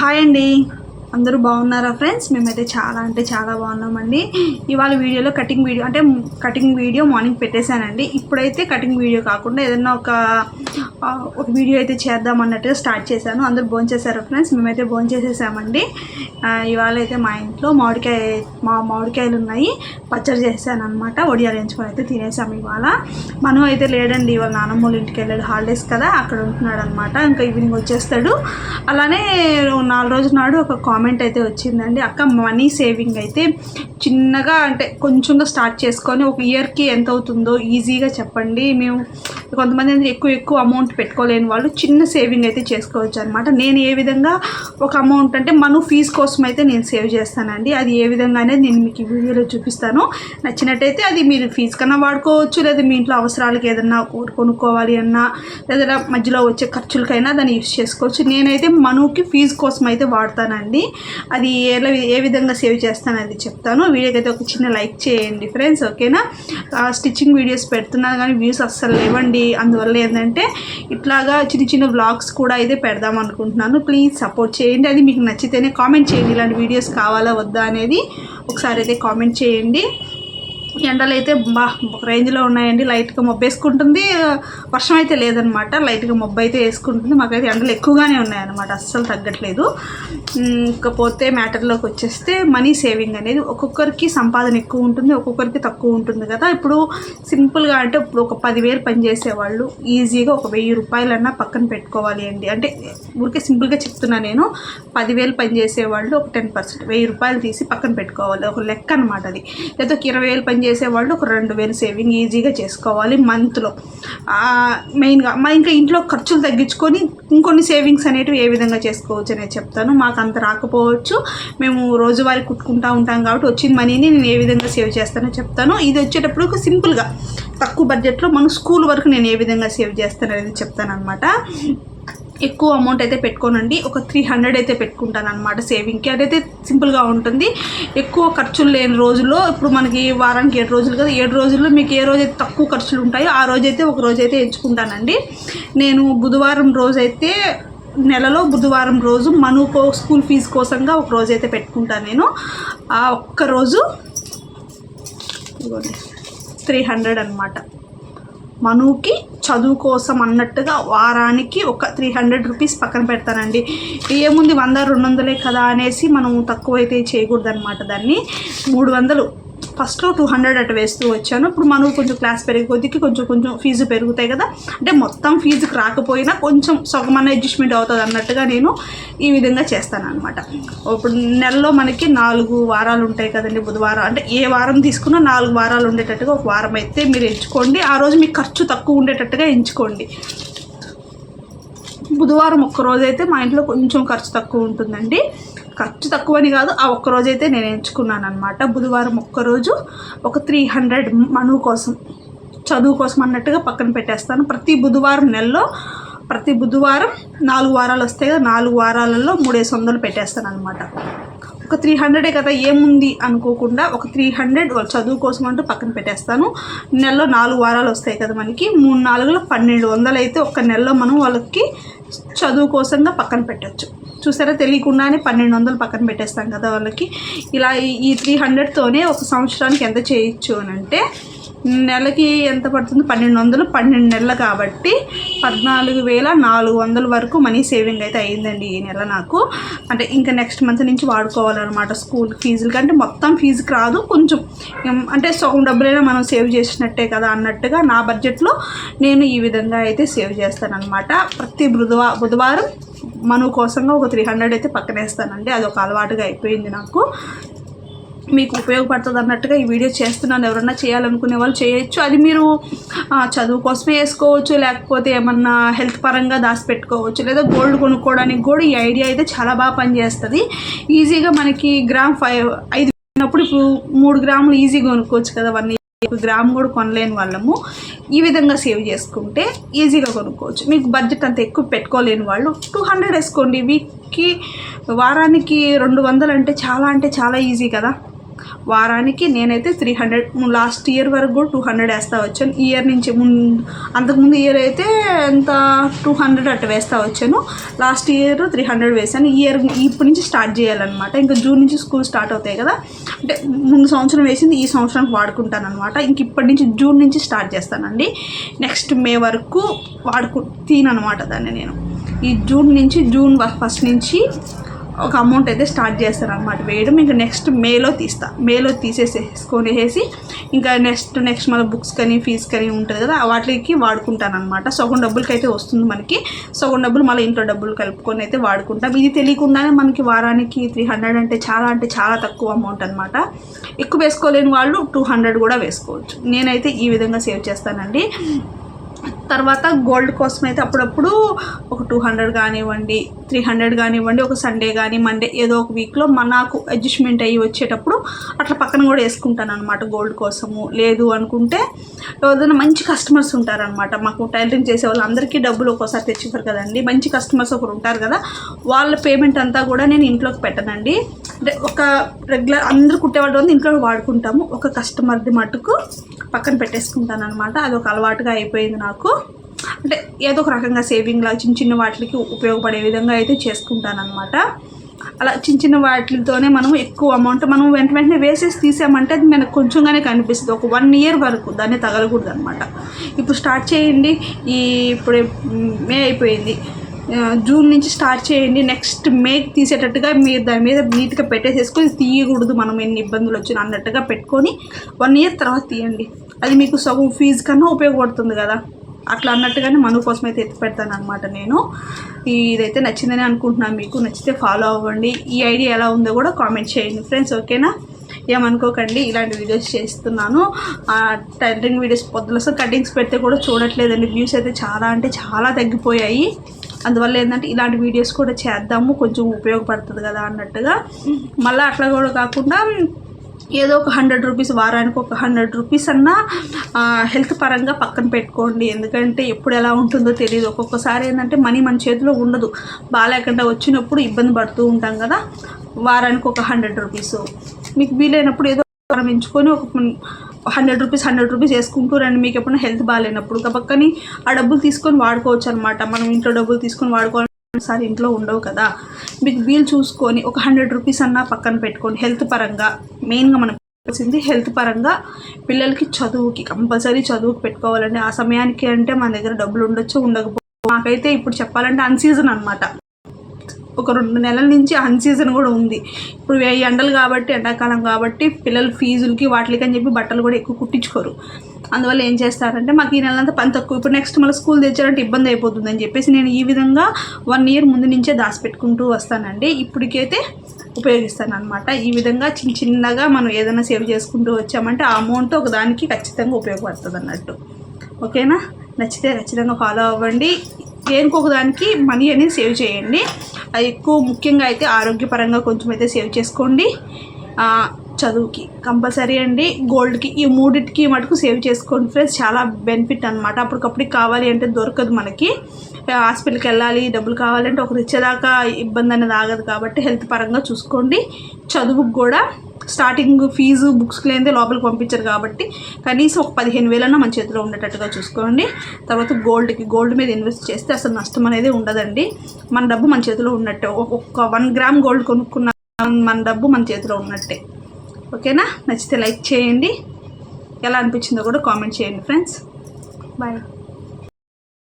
Hi అండి. అందరూ బాగున్నారా ఫ్రెండ్స్? మేమైతే చాలా అంటే చాలా బాగున్నామండి. ఇవాళ వీడియోలో కటింగ్ వీడియో అంటే కటింగ్ వీడియో మార్నింగ్ పెట్టేశానండి. ఇప్పుడైతే కటింగ్ వీడియో కాకుండా ఏదన్నా ఒక ఒక వీడియో అయితే చేద్దాం అన్నట్టుగా స్టార్ట్ చేశాను. అందరూ భోంచేశారు ఫ్రెండ్స్? మేమైతే భోంచేసేసామండి ఇవాళ అయితే మా ఇంట్లో మామిడికాయ మా మామిడికాయలు ఉన్నాయి. పచ్చడి చేశాను అనమాట వడియాలు వేయించుకొని అయితే తినేసాము ఇవాళ. మనం అయితే లేడండి. ఇవాళ నానమ్మ వాళ్ళ ఇంటికి వెళ్ళాడు. హాలిడేస్ కదా అక్కడ ఉంటున్నాడు అనమాట ఇంకా ఈవినింగ్ వచ్చేస్తాడు. అలానే నాలుగు రోజుల నాడు ఒక కామెంట్ అయితే వచ్చిందండి. అక్క మనీ సేవింగ్ అయితే చిన్నగా అంటే కొంచెంగా స్టార్ట్ చేసుకొని ఒక ఇయర్కి ఎంత అవుతుందో ఈజీగా చెప్పండి. మేము కొంతమంది ఏంటంటే ఎక్కువ ఎక్కువ అమౌంట్ పెట్టుకోలేని వాళ్ళు చిన్న సేవింగ్ అయితే చేసుకోవచ్చు అనమాట నేను ఏ విధంగా ఒక అమౌంట్ అంటే మన ఫీజు కోసం అయితే నేను సేవ్ చేస్తానండి. అది ఏ విధంగా అనేది నేను మీకు వీడియోలో చూపిస్తాను. నచ్చినట్టయితే అది మీరు ఫీజు కన్నా వాడుకోవచ్చు లేదా మీ ఇంట్లో అవసరాలకి ఏదన్నా కొనుక్కోవాలి అన్నా లేదా మధ్యలో వచ్చే ఖర్చులకైనా దాన్ని యూస్ చేసుకోవచ్చు. నేనైతే మనుకి ఫీజు కోసం అయితే వాడతానండి. అది ఎలా ఏ విధంగా సేవ్ చేస్తాను అది చెప్తాను. వీడియోకైతే అయితే ఒక చిన్న లైక్ చేయండి ఫ్రెండ్స్ ఓకేనా? స్టిచ్చింగ్ వీడియోస్ పెడుతున్నాను కానీ వ్యూస్ అస్సలు లేవండి. అందువల్ల ఏంటంటే ఇట్లాగా చిన్న చిన్న వ్లాగ్స్ కూడా అయితే పెడదాం అనుకుంటున్నాను. ప్లీజ్ సపోర్ట్ చేయండి. అది మీకు నచ్చితేనే కామెంట్ చేయండి. ఇలాంటి వీడియోస్ కావాలా వద్దా అనేది ఒకసారి అయితే కామెంట్ చేయండి. ఎండలు అయితే బా ఒక రేంజ్లో ఉన్నాయండి. లైట్గా మబ్బు వేసుకుంటుంది వర్షం అయితే లేదనమాట లైట్గా మబ్బు అయితే వేసుకుంటుంది. మాకైతే ఎండలు ఎక్కువగానే ఉన్నాయన్నమాట. అస్సలు తగ్గట్లేదు. ఇకపోతే మ్యాటర్లోకి వచ్చేస్తే మనీ సేవింగ్ అనేది ఒక్కొక్కరికి సంపాదన ఎక్కువ ఉంటుంది. ఒక్కొక్కరికి తక్కువ ఉంటుంది కదా. ఇప్పుడు సింపుల్గా అంటే ఇప్పుడు ఒక పదివేలు పనిచేసే వాళ్ళు ఈజీగా ఒక వెయ్యి రూపాయలన్నా పక్కన పెట్టుకోవాలి అండి. అంటే ఊరికే సింపుల్గా చెప్తున్నా నేను. పదివేలు పనిచేసేవాళ్ళు ఒక టెన్ పర్సెంట్. వెయ్యి రూపాయలు తీసి పక్కన పెట్టుకోవాలి. ఒక లెక్క అనమాట అది. లేదా ఒక ఇరవై వేలు పనిచేసే వాళ్ళు ఒక రెండు వేలు సేవింగ్ ఈజీగా చేసుకోవాలి మంత్లో మెయిన్గా మా ఇంకా ఇంట్లో ఖర్చులు తగ్గించుకొని ఇంకొన్ని సేవింగ్స్ అనేటివి ఏ విధంగా చేసుకోవచ్చు అనేది చెప్తాను. మాకు అంత రాకపోవచ్చు. మేము రోజువారీ కుట్టుకుంటా ఉంటాం కాబట్టి వచ్చిన మనీని నేను ఏ విధంగా సేవ్ చేస్తానో చెప్తాను. ఇది వచ్చేటప్పుడు ఒక సింపుల్గా తక్కువ బడ్జెట్లో మన స్కూల్ వరకు నేను ఏ విధంగా సేవ్ చేస్తాను అనేది చెప్తాను అనమాట ఎక్కువ అమౌంట్ అయితే పెట్టుకోనండి. ఒక త్రీ హండ్రెడ్ అయితే పెట్టుకుంటాను అనమాట సేవింగ్కి అదైతే సింపుల్గా ఉంటుంది. ఎక్కువ ఖర్చులు లేని రోజుల్లో ఇప్పుడు మనకి వారానికి ఏడు రోజులు కదా ఏడు రోజుల్లో మీకు ఏ రోజైతే తక్కువ ఖర్చులు ఉంటాయో ఆ రోజైతే ఒక రోజైతే ఎంచుకుంటానండి. నేను బుధవారం రోజైతే నెలలో బుధవారం రోజు మనుకో స్కూల్ ఫీజు కోసంగా ఒక రోజు అయితే పెట్టుకుంటాను నేను. ఆ ఒక్క రోజు త్రీ హండ్రెడ్ అనమాట మనుకి చదువు కోసం అన్నట్టుగా వారానికి ఒక త్రీ హండ్రెడ్ రూపీస్ పక్కన పెడతానండి ఏముంది వంద రెండు వందలే కదా అనేసి మనం తక్కువ అయితే చేయకూడదు అనమాట దాన్ని. మూడు వందలు. ఫస్ట్లో టూ హండ్రెడ్ అటు వేస్తూ వచ్చాను. ఇప్పుడు మనం కొంచెం క్లాస్ పెరిగే కొద్దికి కొంచెం కొంచెం ఫీజు పెరుగుతాయి కదా. అంటే మొత్తం ఫీజుకి రాకపోయినా కొంచెం సగమన్న అడ్జస్ట్మెంట్ అవుతుంది అన్నట్టుగా నేను ఈ విధంగా చేస్తాను అనమాట ఇప్పుడు నెలలో మనకి నాలుగు వారాలు ఉంటాయి కదండి బుధవారం. అంటే ఏ వారం తీసుకున్నా నాలుగు వారాలు ఉండేటట్టుగా ఒక వారం అయితే మీరు ఎంచుకోండి. ఆ రోజు మీకు ఖర్చు తక్కువ ఉండేటట్టుగా ఎంచుకోండి. బుధవారం ఒక్క అయితే మా ఇంట్లో కొంచెం ఖర్చు తక్కువ ఉంటుందండి. ఖర్చు తక్కువని కాదు ఆ ఒక్క అయితే నేను ఎంచుకున్నాను అనమాట బుధవారం ఒక్కరోజు ఒక త్రీ హండ్రెడ్ మను కోసం చదువు కోసం అన్నట్టుగా పక్కన పెట్టేస్తాను. ప్రతి బుధవారం నెలలో ప్రతి బుధవారం నాలుగు వారాలు వస్తాయి కదా నాలుగు వారాలలో మూడేసి వందలు పెట్టేస్తాను అనమాట ఒక త్రీ హండ్రెడే కదా ఏముంది అనుకోకుండా ఒక త్రీ హండ్రెడ్ చదువు కోసం అంటూ పక్కన పెట్టేస్తాను. నెలలో నాలుగు వారాలు వస్తాయి కదా మనకి. మూడు నాలుగులో పన్నెండు వందలు అయితే ఒక నెలలో మనం వాళ్ళకి చదువు కోసంగా పక్కన పెట్టచ్చు. చూసారా? తెలియకుండానే పన్నెండు వందలు పక్కన పెట్టేస్తాం కదా వాళ్ళకి. ఇలా ఈ- ఈ త్రీ హండ్రెడ్తోనే ఒక సంవత్సరానికి ఎంత చేయొచ్చు అని అంటే నెలకి ఎంత పడుతుంది? పన్నెండు వందలు. పన్నెండు నెలలు కాబట్టి పద్నాలుగు వేల నాలుగు వందల వరకు మనీ సేవింగ్ అయితే అయ్యిందండి ఈ నెల నాకు. అంటే ఇంకా నెక్స్ట్ మంత్ నుంచి వాడుకోవాలన్నమాట స్కూల్ ఫీజులకి అంటే మొత్తం ఫీజుకి రాదు. కొంచెం అంటే సగం డబ్బులైనా మనం సేవ్ చేసినట్టే కదా అన్నట్టుగా నా బడ్జెట్లో నేను ఈ విధంగా అయితే సేవ్ చేస్తానన్నమాట. ప్రతి బుధవా బుధవారం మను కోసంగా ఒక త్రీ హండ్రెడ్ అయితే పక్కనేస్తానండి. అది ఒక అలవాటుగా అయిపోయింది నాకు. మీకు ఉపయోగపడుతుంది అన్నట్టుగా ఈ వీడియో చేస్తున్నాను. ఎవరన్నా చేయాలనుకునే వాళ్ళు చేయొచ్చు. అది మీరు చదువు కోసమే వేసుకోవచ్చు లేకపోతే ఏమన్నా హెల్త్ పరంగా దాచిపెట్టుకోవచ్చు లేదా గోల్డ్ కొనుక్కోవడానికి కూడా ఈ ఐడియా అయితే చాలా బాగా పనిచేస్తుంది. ఈజీగా మనకి గ్రామ్ ఫైవ్ ఐదు ఉన్నప్పుడు ఇప్పుడు మూడు గ్రాములు ఈజీగా కొనుక్కోవచ్చు కదా వన్ ఒక గ్రామ్ కూడా కొనలేని వాళ్ళము. ఈ విధంగా సేవ్ చేసుకుంటే ఈజీగా కొనుక్కోవచ్చు. మీకు బడ్జెట్ అంత ఎక్కువ పెట్టుకోలేని వాళ్ళు టూ హండ్రెడ్ వేసుకోండి. వీక్కి వారానికి రెండు వందలు అంటే చాలా అంటే చాలా ఈజీ కదా. వారానికి నేనైతే త్రీ హండ్రెడ్ లాస్ట్ ఇయర్ వరకు కూడా టూ హండ్రెడ్ వేస్తా వచ్చాను. ఇయర్ నుంచి ముందు అంతకుముందు ఇయర్ అయితే ఎంత? టూ హండ్రెడ్ అట్ట వేస్తా వచ్చాను. లాస్ట్ ఇయర్ త్రీ హండ్రెడ్ వేసాను. ఇయర్ ఇప్పటి నుంచి స్టార్ట్ చేయాలన్నమాట. ఇంకా జూన్ నుంచి స్కూల్ స్టార్ట్ అవుతాయి కదా. అంటే ముందు సంవత్సరం వేసింది ఈ సంవత్సరానికి వాడుకుంటాను అనమాట ఇంక ఇప్పటి నుంచి జూన్ నుంచి స్టార్ట్ చేస్తానండి. నెక్స్ట్ మే వరకు వాడుకు తీనమాట దాన్ని నేను. ఈ జూన్ నుంచి జూన్ ఫస్ట్ నుంచి ఒక అమౌంట్ అయితే స్టార్ట్ చేస్తాను అనమాట వేయడం ఇంకా నెక్స్ట్ మేలో తీస్తా. మేలో తీసేసేసుకొని వేసి ఇంకా నెక్స్ట్ నెక్స్ట్ మన బుక్స్ కానీ ఫీజు కానీ ఉంటుంది కదా వాటికి వాడుకుంటాను అనమాట సగం డబ్బులకి అయితే వస్తుంది మనకి. సగం డబ్బులు మళ్ళీ ఇంట్లో డబ్బులు కలుపుకొని అయితే వాడుకుంటాం. ఇది తెలియకుండానే మనకి వారానికి త్రీ హండ్రెడ్ అంటే చాలా అంటే చాలా తక్కువ అమౌంట్ అనమాట ఎక్కువ వేసుకోలేని వాళ్ళు టూ హండ్రెడ్ కూడా వేసుకోవచ్చు. నేనైతే ఈ విధంగా సేవ్ చేస్తానండి. తర్వాత గోల్డ్ కోసం అయితే అప్పుడప్పుడు ఒక టూ హండ్రెడ్ కానివ్వండి త్రీ హండ్రెడ్ కానివ్వండి ఒక సండే కానీ మండే ఏదో ఒక వీక్లో మనకు అడ్జస్ట్మెంట్ అయ్యి వచ్చేటప్పుడు అట్లా పక్కన కూడా వేసుకుంటాను అనమాట గోల్డ్ కోసము. లేదు అనుకుంటే ఏదైనా మంచి కస్టమర్స్ ఉంటారనమాట మాకు టైలరింగ్ చేసే వాళ్ళందరికీ డబ్బులు ఒక్కోసారి తెచ్చివ్వరు కదండి. మంచి కస్టమర్స్ ఒకరు ఉంటారు కదా వాళ్ళ పేమెంట్ అంతా కూడా నేను ఇంట్లోకి పెట్టనండి. ఒక రెగ్యులర్ అందరూ కుట్టేవాళ్ళు ఇంట్లో వాడుకుంటాము. ఒక కస్టమర్ది మటుకు పక్కన పెట్టేసుకుంటాను అనమాట అది ఒక అలవాటుగా అయిపోయింది నాకు. అంటే ఏదో ఒక రకంగా సేవింగ్ లా చిన్న చిన్న వాటికి ఉపయోగపడే విధంగా అయితే చేసుకుంటాను అనమాట అలా చిన్న చిన్న వాటితోనే మనం ఎక్కువ అమౌంట్ మనం వెంట వెంటనే వేసేసి తీసామంటే అది మనకు కొంచెంగానే కనిపిస్తుంది. ఒక వన్ ఇయర్ వరకు దాన్ని తగలకూడదు అనమాట ఇప్పుడు స్టార్ట్ చేయండి. ఈ ఇప్పుడు మే అయిపోయింది. జూన్ నుంచి స్టార్ట్ చేయండి. నెక్స్ట్ మేక్ తీసేటట్టుగా మీరు దాని మీద నీట్గా పెట్టేసేసుకొని తీయకూడదు. మనం ఎన్ని ఇబ్బందులు వచ్చినా అన్నట్టుగా పెట్టుకొని వన్ ఇయర్ తర్వాత తీయండి. అది మీకు సగం ఫీజు కన్నా ఉపయోగపడుతుంది కదా. అట్లా అన్నట్టుగానే మన కోసం అయితే ఎత్తి పెడతాను అనమాట నేను. ఇదైతే నచ్చిందని అనుకుంటున్నాను మీకు. నచ్చితే ఫాలో అవ్వండి. ఈ ఐడియా ఎలా ఉందో కూడా కామెంట్ చేయండి ఫ్రెండ్స్ ఓకేనా ఏమనుకోకండి. ఇలాంటి వీడియోస్ చేస్తున్నాను. ఆ, టైలరింగ్ వీడియోస్ పొద్దులసో కటింగ్స్ పెడితే కూడా చూడట్లేదండి. వ్యూస్ అయితే చాలా అంటే చాలా తగ్గిపోయాయి. అందువల్ల ఏంటంటే ఇలాంటి వీడియోస్ కూడా చేద్దాము కొంచెం ఉపయోగపడుతుంది కదా అన్నట్టుగా. మళ్ళీ అట్లా కూడా కాకుండా ఏదో ఒక హండ్రెడ్ రూపీస్ వారానికి ఒక హండ్రెడ్ రూపీస్ అన్నా హెల్త్ పరంగా పక్కన పెట్టుకోండి. ఎందుకంటే ఎప్పుడు ఎలా ఉంటుందో తెలియదు ఒక్కొక్కసారి ఏంటంటే మనీ మన చేతిలో ఉండదు. బాగాలేకుండా వచ్చినప్పుడు ఇబ్బంది పడుతూ ఉంటాం కదా. వారానికి ఒక హండ్రెడ్ రూపీస్ మీకు వీలైనప్పుడు ఏదో ఎంచుకొని ఒక హండ్రెడ్ రూపీస్ హండ్రెడ్ రూపీస్ వేసుకుంటూ రండి. మీకు ఎప్పుడైనా హెల్త్ బాగాలేనప్పుడు పక్కని ఆ డబ్బులు తీసుకొని వాడుకోవచ్చు అనమాట మనం ఇంట్లో డబ్బులు తీసుకొని వాడుకోవాలి సార్ ఇంట్లో ఉండవు కదా. మీకు వీలు చూసుకొని ఒక హండ్రెడ్ రూపీస్ అన్నా పక్కన పెట్టుకోండి. హెల్త్ పరంగా మెయిన్గా మనం పెట్టాల్సింది హెల్త్ పరంగా పిల్లలకి చదువుకి కంపల్సరీ చదువుకి పెట్టుకోవాలండి. ఆ సమయానికి అంటే మన దగ్గర డబ్బులు ఉండొచ్చు ఉండకపోవచ్చు. మాకైతే ఇప్పుడు చెప్పాలంటే అన్సీజన్ అనమాట ఒక రెండు నెలల నుంచి అన్సీజన్ కూడా ఉంది. ఇప్పుడు ఎండలు కాబట్టి ఎండాకాలం కాబట్టి పిల్లలు ఫీజులకి వాటికి అని చెప్పి బట్టలు కూడా ఎక్కువ కుట్టించుకోరు. అందువల్ల ఏం చేస్తారంటే మాకు ఈ నెలంతా పని తక్కువ. ఇప్పుడు నెక్స్ట్ మళ్ళీ స్కూల్ తెచ్చారంటే ఇబ్బంది అయిపోతుంది అని చెప్పేసి నేను ఈ విధంగా వన్ ఇయర్ ముందు నుంచే దాచిపెట్టుకుంటూ వస్తానండి. ఇప్పటికైతే ఉపయోగిస్తాను అనమాట ఈ విధంగా చిన్న చిన్నగా మనం ఏదైనా సేవ్ చేసుకుంటూ వచ్చామంటే ఆ అమౌంట్ ఒక దానికి ఖచ్చితంగా ఉపయోగపడుతుంది అన్నట్టు. ఓకేనా? నచ్చితే ఖచ్చితంగా ఫాలో అవ్వండి. దేనికి దానికి మనీ అనేది సేవ్ చేయండి. అది ఎక్కువ ముఖ్యంగా అయితే ఆరోగ్యపరంగా కొంచెం అయితే సేవ్ చేసుకోండి. చదువుకి కంపల్సరీ అండి. గోల్డ్కి ఈ మూడింటికి మటుకు సేవ్ చేసుకోండి ఫ్రెండ్స్. చాలా బెనిఫిట్ అనమాట అప్పటికప్పటికి కావాలి అంటే దొరకదు మనకి. హాస్పిటల్కి వెళ్ళాలి డబ్బులు కావాలంటే ఒకరు ఇచ్చేదాకా ఇబ్బంది అనేది ఆగదు కాబట్టి హెల్త్ పరంగా చూసుకోండి. చదువుకు కూడా స్టార్టింగ్ ఫీజు బుక్స్ లేనిదే లోపలికి పంపించరు కాబట్టి కనీసం ఒక పదిహేను వేలన్నా మన చేతిలో ఉండేటట్టుగా చూసుకోండి. తర్వాత గోల్డ్కి గోల్డ్ మీద ఇన్వెస్ట్ చేస్తే అసలు నష్టం అనేది ఉండదండి. మన డబ్బు మన చేతిలో ఉన్నట్టే. ఒక్క వన్ గ్రామ్ గోల్డ్ కొనుక్కున్న మన డబ్బు మన చేతిలో ఉన్నట్టే. ఓకేనా? నచ్చితే లైక్ చేయండి. ఎలా అనిపించిందో కూడా కామెంట్ చేయండి ఫ్రెండ్స్ బాయ్